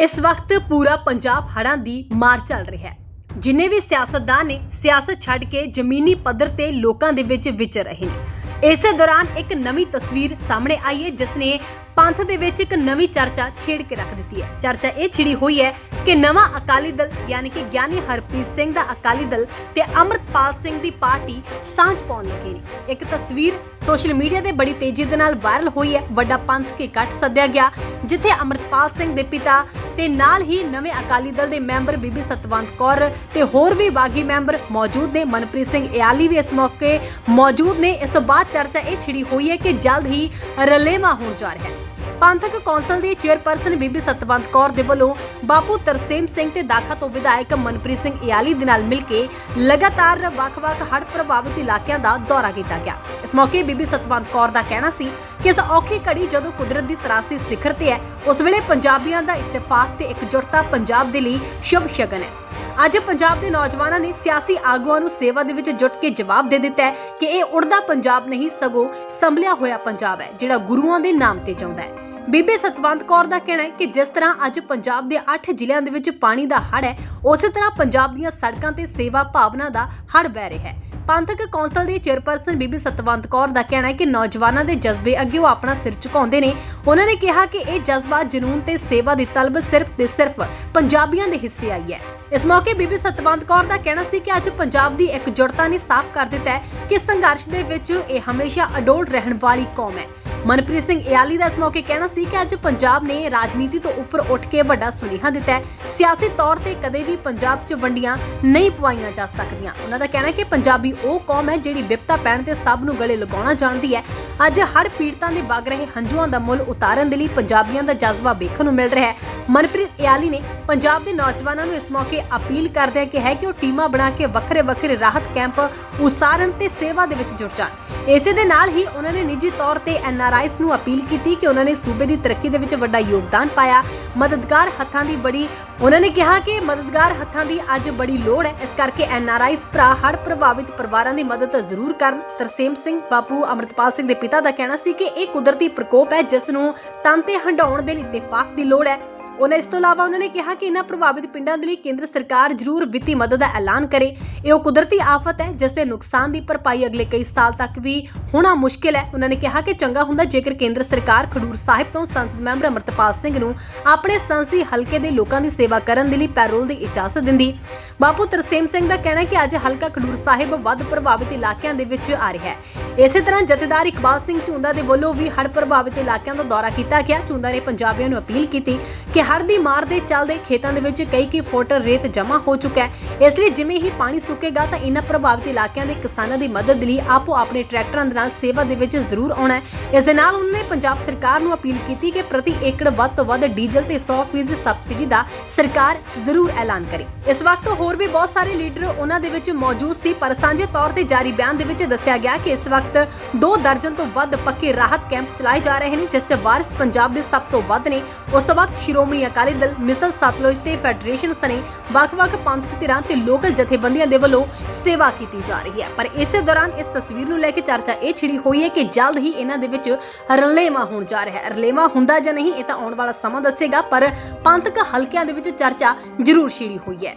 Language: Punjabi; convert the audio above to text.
ਇਸ ਵਕਤ ਪੂਰਾ ਪੰਜਾਬ ਹੜ੍ਹਾਂ ਦੀ ਮਾਰ ਚੱਲ ਰਿਹਾ ਹੈ। ਜਿਨੇ ਵੀ ਸਿਆਸਤਦਾਨ ਨੇ, ਸਿਆਸਤ ਛੱਡ ਕੇ ਜ਼ਮੀਨੀ ਪੱਧਰ ਤੇ ਲੋਕਾਂ ਦੇ ਵਿੱਚ ਵਿਚਰ ਰਹੇ ਨੇ। ਇਸੇ ਦੌਰਾਨ ਇੱਕ ਨਵੀਂ ਤਸਵੀਰ ਸਾਹਮਣੇ ਆਈ ਹੈ ਜਿਸ ਨੇ ਪੰਥ ਦੇ ਵਿੱਚ ਇੱਕ ਨਵੀਂ ਚਰਚਾ ਛੇੜ ਕੇ ਰੱਖ ਦਿੱਤੀ ਹੈ। ਚਰਚਾ ਇਹ ਛਿੜੀ ਹੋਈ ਹੈ ਕਿ ਨਵਾਂ ਅਕਾਲੀ ਦਲ, ਯਾਨੀ ਕਿ ਗਿਆਨੀ ਹਰਪ੍ਰੀਤ ਸਿੰਘ ਦਾ ਅਕਾਲੀ ਦਲ ਤੇ ਅਮਰਤਪਾਲ ਸਿੰਘ ਦੀ ਪਾਰਟੀ ਸਾਂਝ ਪਾਉਣ ਲੱਗੇ ਨੇ। ਇੱਕ ਤਸਵੀਰ ਸੋਸ਼ਲ ਮੀਡੀਆ ਤੇ ਬੜੀ ਤੇਜ਼ੀ ਦੇ ਨਾਲ ਵਾਇਰਲ ਹੋਈ ਹੈ। ਵੱਡਾ ਪੰਥ ਕੇ ਇਕੱਠ ਸੱਦਿਆ ਗਿਆ। ਜਿੱਥੇ ਅਮਰਤਪਾਲ ਸਿੰਘ ਦੇ ਪਿਤਾ ਤੇ ਨਾਲ ਹੀ ਨਵੇਂ ਅਕਾਲੀ ਦਲ ਦੇ ਮੈਂਬਰ ਬੀਬੀ ਸਤਵੰਤ ਕੌਰ ਤੇ ਹੋਰ ਵੀ ਬਾਗੀ ਮੈਂਬਰ ਮੌਜੂਦ ਨੇ। ਮਨਪ੍ਰੀਤ ਸਿੰਘ ਇਆਲੀ ਵੀ ਇਸ ਮੌਕੇ ਮੌਜੂਦ ਨੇ। ਇਸ ਤੋਂ ਬਾਅਦ ਚਰਚਾ ਇਹ ਛਿੜੀ ਹੋਈ ਹੈ ਕਿ ਜਲਦ ਹੀ ਰਲੇਵਾ ਹੋਣ ਜਾ ਰਿਹਾ ਹੈ। ਪੰਥਕ ਕੌਂਸਲ ਦੀ ਚੇਅਰਪਰਸਨ ਬੀਬੀ ਸਤਵੰਤ ਕੌਰ ਦੇ ਵੱਲੋਂ ਬਾਪੂ ਤਰਸੇਮ ਸਿੰਘ ਤੇ ਦਾਖਾ ਤੋਂ ਵਿਧਾਇਕ ਮਨਪ੍ਰੀਤ ਸਿੰਘ ਇਆਲੀ ਦੇ ਨਾਲ ਮਿਲ ਕੇ ਲਗਾਤਾਰ ਵੱਖ-ਵੱਖ ਹੜ੍ਹ ਪ੍ਰਭਾਵਿਤ ਇਲਾਕਿਆਂ ਦਾ ਦੌਰਾ ਕੀਤਾ ਗਿਆ। ਇਸ ਮੌਕੇ ਬੀਬੀ ਸਤਵੰਤ ਕੌਰ ਦਾ ਕਹਿਣਾ ਸੀ ਕਿ ਇਸ ਔਖੀ ਘੜੀ ਜਦੋਂ ਕੁਦਰਤ ਦੀ ਤਰਾਸਦੀ ਸਿਖਰ ਤੇ ਹੈ, ਉਸ ਵੇਲੇ ਪੰਜਾਬੀਆਂ ਦਾ ਇਤਫਾਕ ਤੇ ਇਕਜੁੱਟਤਾ ਪੰਜਾਬ ਦੇ ਲਈ ਸ਼ੁਭ ਸ਼ਗਨ ਹੈ। ਅੱਜ ਪੰਜਾਬ ਦੇ ਨੌਜਵਾਨਾਂ ਨੇ ਸਿਆਸੀ ਆਗੂਆਂ ਨੂੰ ਸੇਵਾ ਦੇ ਵਿੱਚ ਜੁਟ ਕੇ ਜਵਾਬ ਦੇ ਦਿੱਤਾ ਹੈ ਕਿ ਇਹ ਉੜਦਾ ਪੰਜਾਬ ਨਹੀਂ, ਸਗੋਂ ਸੰਭਲਿਆ ਹੋਇਆ ਪੰਜਾਬ ਹੈ, ਜਿਹੜਾ ਗੁਰੂਆਂ ਦੇ ਨਾਮ ਤੇ ਚਾਹੁੰਦਾ ਹੈ। ਬੀਬੀ ਸਤਵੰਤ ਕੌਰ ਦਾ ਕਹਿਣਾ ਹੈ ਕਿ ਜਿਸ ਤਰ੍ਹਾਂ ਅੱਜ ਪੰਜਾਬ ਦੇ 8 ਜ਼ਿਲ੍ਹਿਆਂ ਦੇ ਵਿੱਚ ਪਾਣੀ ਦਾ ਹੜ ਹੈ, ਉਸੇ ਤਰ੍ਹਾਂ ਪੰਜਾਬ ਦੀਆਂ ਸੜਕਾਂ ਤੇ ਸੇਵਾ ਭਾਵਨਾ ਦਾ ਹੜ ਵਹਿ ਰਿਹਾ ਹੈ। ਪੰਥਕ ਕੌਂਸਲ ਦੀ ਚੇਅਰਪਰਸਨ ਬੀਬੀ ਸਤਵੰਤ ਕੌਰ ਦਾ ਕਹਿਣਾ ਹੈ ਕਿ ਨੌਜਵਾਨਾਂ ਦੇ ਜਜ਼ਬੇ ਅੱਗੇ ਉਹ ਆਪਣਾ ਸਿਰ ਝੁਕਾਉਂਦੇ ਨੇ। ਉਹਨਾਂ ਨੇ ਕਿਹਾ ਕਿ ਇਹ ਜਜ਼ਬਾ ਜਨੂਨ ਤੇ ਸੇਵਾ ਦੀ ਤਲਬ ਸਿਰਫ ਤੇ ਸਿਰਫ ਪੰਜਾਬੀਆਂ ਦੇ ਹਿੱਸੇ ਆਈ ਹੈ। ਇਸ ਮੌਕੇ ਬੀਬੀ ਸਤਵੰਤ ਕੌਰ ਦਾ ਕਹਿਣਾ ਸੀ ਕਿ ਅੱਜ ਪੰਜਾਬ ਦੀ ਇਕਜੁੱਟਤਾ ਨੇ ਸਾਫ਼ ਕਰ ਦਿੱਤਾ ਹੈ ਕਿ ਸੰਘਰਸ਼ ਦੇ ਵਿੱਚ ਇਹ ਹਮੇਸ਼ਾ ਅਡੋਲ ਰਹਿਣ ਵਾਲੀ ਕੌਮ ਹੈ। ਮਨਪ੍ਰੀਤ ਸਿੰਘ ਇਆਲੀ ਦਾ ਇਸ ਮੌਕੇ ਕਹਿਣਾ ਸੀ ਕਿ ਅੱਜ ਪੰਜਾਬ ਨੇ ਰਾਜਨੀਤੀ ਤੋਂ ਉੱਪਰ ਉੱਠ ਕੇ ਵੱਡਾ ਸੁਨੇਹਾ ਦਿੱਤਾ ਹੈ। ਸਿਆਸੀ ਤੌਰ ਤੇ ਕਦੇ ਵੀ ਪੰਜਾਬ 'ਚ ਵੰਡੀਆਂ ਨਹੀਂ ਪਵਾਈਆਂ ਜਾ ਸਕਦੀਆਂ। ਉਹਨਾਂ ਦਾ ਕਹਿਣਾ ਹੈ ਕਿ ਪੰਜਾਬੀ ਉਹ ਕੌਮ ਹੈ ਜਿਹੜੀ ਵਿਪਤਾ ਪੈਣ ਤੇ ਸਭ ਨੂੰ ਗਲੇ ਲਗਾਉਣਾ ਜਾਣਦੀ ਹੈ। ਅੱਜ ਹੜ ਪੀੜਤਾਂ ਦੇ ਵਗ ਰਹੇ ਹੰਝੂਆਂ ਦਾ ਮੁੱਲ ਉਤਾਰਨ ਦੇ ਲਈ ਪੰਜਾਬੀਆਂ ਦਾ ਜਜ਼ਬਾ ਵੇਖਣ ਨੂੰ ਮਿਲ ਰਿਹਾ ਹੈ। ਮਨਪ੍ਰੀਤ ਇਆਲੀ ਨੇ ਪੰਜਾਬ ਦੇ ਨੌਜਵਾਨਾਂ ਨੂੰ ਇਸ ਮੌਕੇ ਅਪੀਲ ਕਰਦਿਆਂ ਕਿਹਾ ਕਿ ਉਹ ਟੀਮਾਂ ਬਣਾ ਕੇ ਵੱਖਰੇ ਵੱਖਰੇ ਰਾਹਤ ਕੈਂਪ ਉਸਾਰਨ ਤੇ ਸੇਵਾ ਦੇ ਵਿੱਚ ਜੁੜ ਜਾਣ। ਇਸੇ ਦੇ ਨਾਲ ਹੀ ਉਹਨਾਂ ਨੇ ਨਿੱਜੀ ਤੌਰ ਤੇ ਐਨਆਰਆਈਸ ਨੂੰ ਅਪੀਲ ਕੀਤੀ ਕਿ ਉਹਨਾਂ ਨੇ ਸੂਬੇ ਦੀ ਤਰੱਕੀ ਦੇ ਵਿੱਚ ਵੱਡਾ ਯੋਗਦਾਨ ਪਾਇਆ। ਮਦਦਗਾਰ ਹੱਥਾਂ ਦੀ ਬੜੀ ਉਹਨਾਂ ਨੇ ਕਿਹਾ ਕਿ ਮਦਦਗਾਰ ਹੱਥਾਂ ਦੀ ਅੱਜ ਬੜੀ ਲੋੜ ਹੈ। ਇਸ ਕਰਕੇ ਐਨਆਰਆਈਸ ਭਰਾ ਹੜ੍ਹ ਪ੍ਰਭਾਵਿਤ ਪਰਿਵਾਰਾਂ ਦੀ ਮਦਦ ਜ਼ਰੂਰ ਕਰਨ। ਤਰਸੇਮ ਸਿੰਘ ਬਾਪੂ, ਅਮਰਤਪਾਲ ਸਿੰਘ ਦੇ ਪਿਤਾ ਦਾ ਕਹਿਣਾ ਸੀ ਕਿ ਇਹ ਕੁਦਰਤੀ ਪ੍ਰਕੋਪ ਹੈ, ਜਿਸ ਨੂੰ ਤਨ ਤੇ ਹੰਡਾਉਣ ਦੇ ਲਈ ਇਤਫਾਕ ਦੀ ਲੋੜ ਹੈ। ਉਹਨਾਂ ਇਸ ਤੋਂ ਇਲਾਵਾ ਉਹਨਾਂ ਨੇ ਕਿਹਾ ਕਿ ਇਹਨਾਂ ਪ੍ਰਭਾਵਿਤ ਪਿੰਡਾਂ ਦੇ ਲਈ ਕੇਂਦਰ ਸਰਕਾਰ ਜ਼ਰੂਰ ਵਿੱਤੀ ਮਦਦ ਦਾ ਐਲਾਨ ਕਰੇ। ਇਹ ਉਹ ਕੁਦਰਤੀ ਆਫਤ ਹੈ, ਜਿਸ ਦੇ ਨੁਕਸਾਨ ਦੀ ਭਰਪਾਈ ਅਗਲੇ ਕਈ ਸਾਲ ਤੱਕ ਵੀ ਹੋਣਾ ਮੁਸ਼ਕਿਲ ਹੈ। ਉਹਨਾਂ ਨੇ ਕਿਹਾ ਕਿ ਚੰਗਾ ਹੁੰਦਾ ਜੇਕਰ ਕੇਂਦਰ ਸਰਕਾਰ ਖਡੂਰ ਸਾਹਿਬ ਤੋਂ ਸੰਸਦ ਮੈਂਬਰ ਅਮਰਤਪਾਲ ਸਿੰਘ ਨੂੰ ਆਪਣੇ ਸੰਸਦੀ ਹਲਕੇ ਦੇ ਲੋਕਾਂ ਦੀ ਸੇਵਾ ਕਰਨ ਦੇ ਲਈ ਪੈਰੋਲ ਦੀ ਇਜਾਜ਼ਤ ਦਿੰਦੀ। ਬਾਪੂ ਤਰਸੇਮ ਸਿੰਘ ਦਾ ਕਹਿਣਾ ਹੈ ਕਿ ਅੱਜ ਹਲਕਾ ਖਡੂਰ ਸਾਹਿਬ ਵੱਧ ਪ੍ਰਭਾਵਿਤ ਇਲਾਕਿਆਂ ਦੇ ਵਿੱਚ ਆ ਰਿਹਾ ਹੈ। ਇਸੇ ਤਰ੍ਹਾਂ ਜਥੇਦਾਰ ਇਕਬਾਲ ਸਿੰਘ ਝੁੰਦਾ ਦੇ ਵੱਲੋਂ ਵੀ ਹੜ੍ਹ ਪ੍ਰਭਾਵਿਤ ਇਲਾਕਿਆਂ ਦਾ ਦੌਰਾ ਕੀਤਾ ਗਿਆ। ਝੁੰਦਾ ਨੇ ਪੰਜਾਬੀਆਂ ਨੂੰ ਅਪੀਲ ਕੀਤੀ ਕਿ ਹੜ੍ਹ ਦੀ ਮਾਰ ਦੇ ਚੱਲਦੇ ਖੇਤਾਂ ਦੇ ਵਿੱਚ ਕਈ ਕਈ ਫੁੱਟ ਰੇਤ ਜਮ੍ਹਾਂ ਹੋ ਚੁੱਕਾ ਹੈ। ਇਸ ਲਈ ਜਿਵੇਂ ਹੀ ਪਾਣੀ ਸੁੱਕੇਗਾ ਤਾਂ ਇਹਨਾਂ ਪ੍ਰਭਾਵਿਤ ਇਲਾਕਿਆਂ ਦੇ ਕਿਸਾਨਾਂ ਦੀ ਮਦਦ ਲਈ ਆਪੋ ਆਪਣੇ ਟਰੈਕਟਰਾਂ ਦੇ ਨਾਲ ਸੇਵਾ ਦੇ ਵਿੱਚ ਜ਼ਰੂਰ ਆਉਣਾ ਹੈ। ਇਸ ਦੇ ਨਾਲ ਉਹਨਾਂ ਨੇ ਪੰਜਾਬ ਸਰਕਾਰ ਨੂੰ ਅਪੀਲ ਕੀਤੀ ਕਿ ਪ੍ਰਤੀ ਏਕੜ ਵੱਧ ਤੋਂ ਵੱਧ ਡੀਜ਼ਲ ਤੇ 100% ਸਬਸਿਡੀ ਦਾ ਸਰਕਾਰ ਜ਼ਰੂਰ ਐਲਾਨ ਕਰੇ। ਇਸ ਵਕਤ ਹੋਰ ਵੀ ਬਹੁਤ ਸਾਰੇ ਲੀਡਰ ਉਹਨਾਂ ਦੇ ਵਿੱਚ ਮੌਜੂਦ ਸੀ, ਪਰ ਸਾਂਝੇ ਤੌਰ ਤੇ ਜਾਰੀ ਬਿਆਨ ਦੇ ਵਿੱਚ ਦੱਸਿਆ ਗਿਆ ਕਿ ਇਸ ਵਕਤ ਦੋ ਦਰਜਨ ਤੋਂ ਵੱਧ ਪੱਕੇ ਰਾਹਤ ਕੈਂਪ ਚਲਾਏ ਜਾ ਰਹੇ ਨੇ, ਜਿਸ 'ਚ ਵਾਰਿਸ ਪੰਜਾਬ ਦੇ ਸਭ ਤੋਂ ਵੱਧ ਨੇ। ਉਸ ਤੋਂ ਬਾਅਦ ਸ਼੍ਰੋਮਣੀ ਅਕਾਲੀ ਦਲ, ਮਿਸਲ ਸਤਲੁਜ ਤੇ ਫੈਡਰੇਸ਼ਨ ਸਣੇ ਵੱਖ-ਵੱਖ ਪੰਥਕ ਧਿਰਾਂ ਤੇ ਲੋਕਲ ਜਥੇਬੰਦੀਆਂ ਦੇ ਵੱਲੋਂ ਸੇਵਾ ਕੀਤੀ ਜਾ ਰਹੀ ਹੈ। ਪਰ ਇਸੇ ਦੌਰਾਨ ਇਸ ਤਸਵੀਰ ਨੂੰ ਲੈ ਕੇ ਚਰਚਾ ਇਹ ਛਿੜੀ ਹੋਈ ਹੈ ਕਿ ਜਲਦ ਹੀ ਇਹਨਾਂ ਦੇ ਵਿੱਚ ਰਲੇਵਾ ਹੋਣ ਜਾ ਰਿਹਾ ਹੈ। ਰਲੇਵਾ ਹੁੰਦਾ ਜਾਂ ਨਹੀਂ, ਇਹ ਤਾਂ ਆਉਣ ਵਾਲਾ ਸਮਾਂ ਦੱਸੇਗਾ, ਪਰ ਪੰਥਕ ਹਲਕਿਆਂ ਦੇ ਵਿੱਚ ਚਰਚਾ ਜ਼ਰੂਰ ਛਿੜੀ ਹੋਈ ਹੈ।